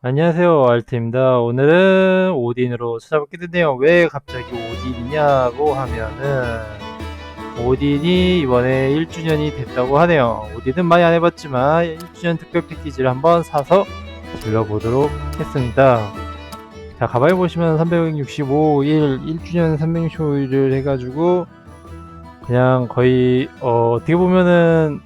안녕하세요 알트입니다. 오늘은 오딘으로 찾아뵙게 됐네요. 왜 갑자기 오딘이냐고 하면은 오딘이 이번에 1주년이 됐다고 하네요. 오딘은 많이 안 해봤지만 1주년 특별 패키지를 한번 사서 돌려보도록 했습니다. 자 가방에 보시면 365일 1주년 365일을 해가지고 그냥 거의 어, 어떻게 보면은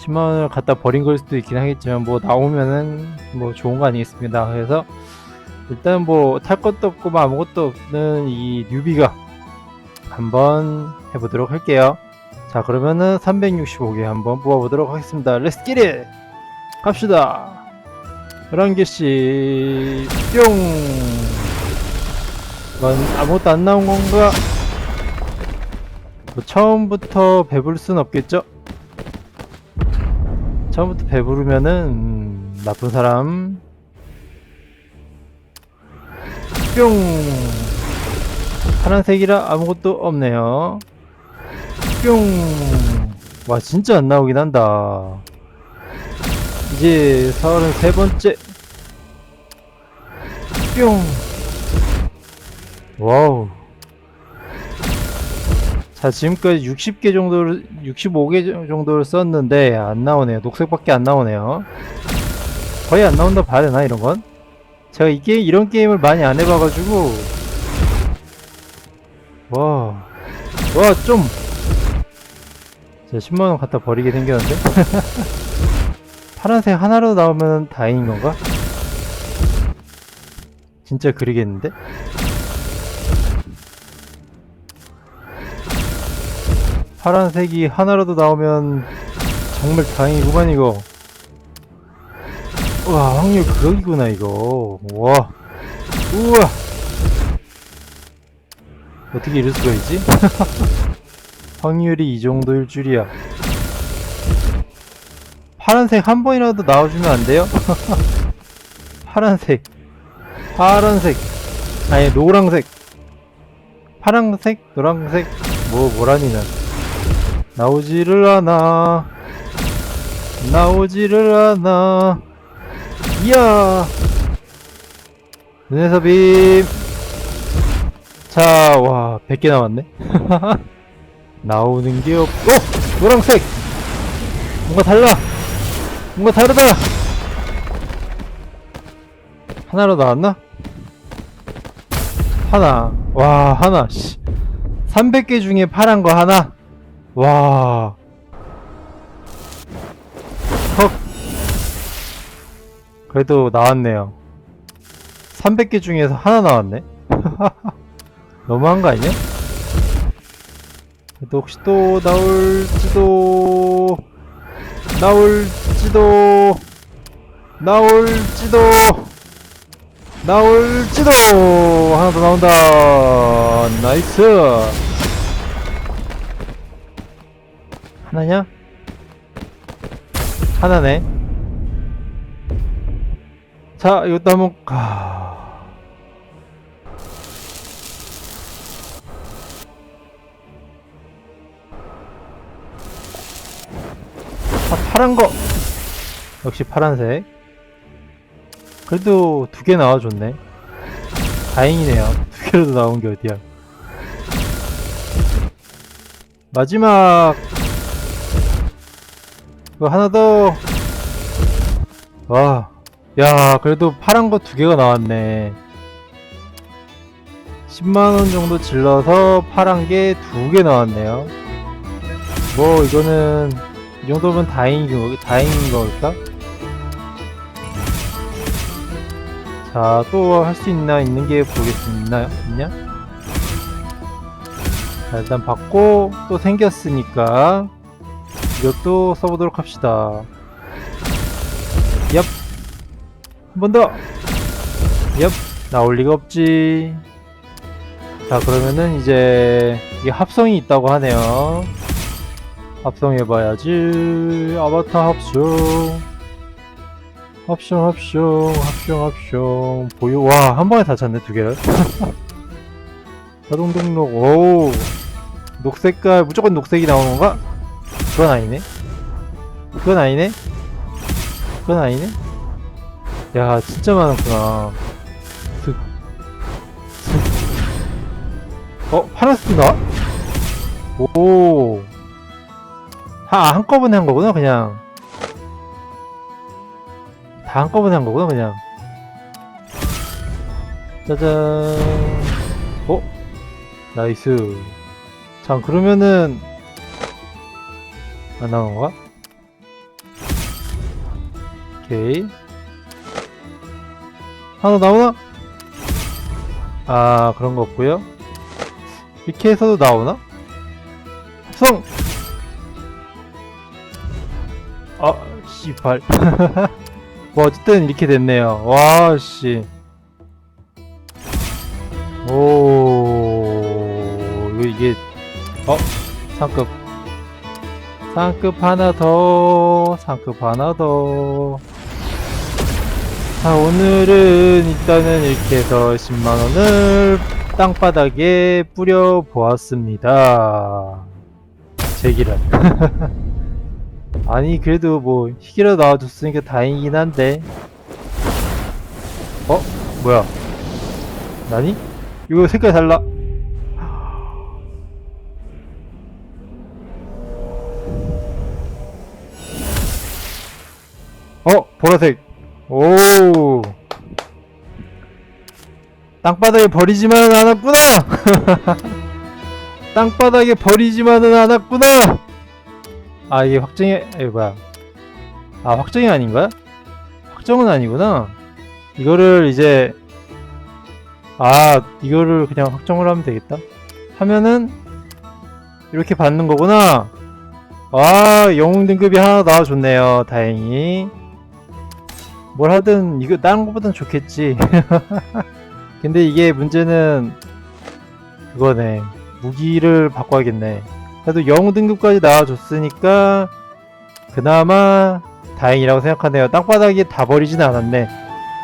10만 원을 갖다 버린 걸 수도 있긴 하겠지만 뭐 나오면은 뭐 좋은 거 아니겠습니다 그래서 일단 뭐 탈 것도 없고 뭐 아무것도 없는 이 뉴비가 한번 해보도록 할게요. 자 그러면은 365개 한번 뽑아보도록 하겠습니다. 렛츠 기릿 갑시다! 11개씩. 뿅! 이건 아무것도 안 나온 건가? 뭐 처음부터 배부를 순 없겠죠 처음부터 배부르면은 음, 나쁜 사람. 뿅. 파란색이라 아무것도 없네요. 뿅와 진짜 안 나오긴 한다. 이제 33번째. 뿅. 와우 자 지금까지 60개 정도를 65개 정도를 썼는데 안 나오네요. 녹색밖에 안 나오네요. 거의 안 나온다 봐야 되나 이런 건? 제가 이 게임 이런 게임을 많이 안 해봐가지고. 와 와 좀. 제가 10만원 갖다 버리게 생겼는데? 파란색 하나로 나오면 다행인 건가? 진짜 그리겠는데? 파란색이 하나라도 나오면 정말 다행이구만 이거. 와 확률 그러기구나 이거. 와. 우와. 어떻게 이럴 수가 있지? 확률이 이 정도일 줄이야. 파란색 한 번이라도 나와주면 안 돼요? 파란색. 파란색. 아니 노란색. 파란색? 노란색? 뭐 뭐라니는 나오지를 않아 나오지를 않아 이야 눈에서 빔 자, 와, 100개 나왔네. 나오는 게 없고, 오! 노란색! 뭔가 달라! 뭔가 다르다! 하나로 나왔나? 하나. 와, 하나, 씨. 300개 중에 파란 거 하나? 와. 헉. 그래도 나왔네요. 300개 중에서 하나 나왔네? 너무한 거 아니야? 그래도 혹시 또 나올지도, 나올지도, 나올지도, 나올지도! 하나 더 나온다! 나이스! 하나냐? 하나네. 자, 이것도 한번, 가. 아, 파란 거! 역시 파란색. 그래도 두 개 나와줬네. 다행이네요. 두 개라도 나온 게 어디야. 마지막! 이거 하나 더! 와. 야, 그래도 파란 거 두 개가 나왔네. 10만원 정도 질러서 파란 게 두 개 나왔네요. 뭐, 이거는, 이 정도면 다행인, 거, 다행인 걸까? 자, 또 할 수 있나, 있는 게 보겠습니다. 있냐? 자, 일단 받고, 또 생겼으니까, 이것도 써보도록 합시다. 얍! 한 번 더! 얍! 나올 리가 없지. 자, 그러면은 이제, 이게 합성이 있다고 하네요. 합성해봐야지. 아바타 합성. 합성, 합성, 합성, 합성. 보유, 와, 한 번에 다 찼네, 두 개를. 자동 등록, 오. 녹색깔, 무조건 녹색이 나오는 건가? 그건 아니네. 그건 아니네. 그건 아니네. 야, 진짜 많았구나. 슥, 슥. 어, 파란색도 나와? 오. 하, 한꺼번에 한 거구나, 그냥. 다 한꺼번에 한 거구나, 그냥. 짜잔. 어? 나이스. 자, 그러면은, 안 나온 건가? 오케이. 하나 나오나? 아, 그런 거 없고요 이렇게 해서도 나오나? 합성! 아, 씨발. 뭐, 어쨌든 이렇게 됐네요. 와, 씨. 오, 이게, 어, 상급. 상급 하나 더, 상급 하나 더. 자, 오늘은 일단은 이렇게 해서 10만원을 땅바닥에 뿌려 보았습니다. 제기란. 아니, 그래도 뭐, 희귀라도 나와줬으니까 다행이긴 한데. 어? 뭐야? 나니? 이거 색깔 달라. 보라색. 오. 땅바닥에 버리지만은 않았구나. 땅바닥에 버리지만은 않았구나. 아, 이게 확정이, 에 뭐야. 아, 확정이 아닌가요? 확정은 아니구나. 이거를 이제, 아, 이거를 그냥 확정을 하면 되겠다. 하면은, 이렇게 받는 거구나. 아, 영웅 등급이 하나 나와줬네요. 다행히. 뭘 하든, 이거, 다른 것보단 좋겠지. 근데 이게 문제는, 그거네. 무기를 바꿔야겠네. 그래도 영웅 등급까지 나와줬으니까, 그나마 다행이라고 생각하네요. 땅바닥에 다 버리진 않았네.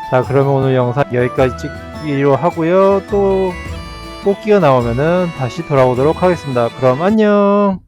자, 그러면 오늘 영상 여기까지 찍기로 하고요. 또, 뽑기가 나오면은 다시 돌아오도록 하겠습니다. 그럼 안녕!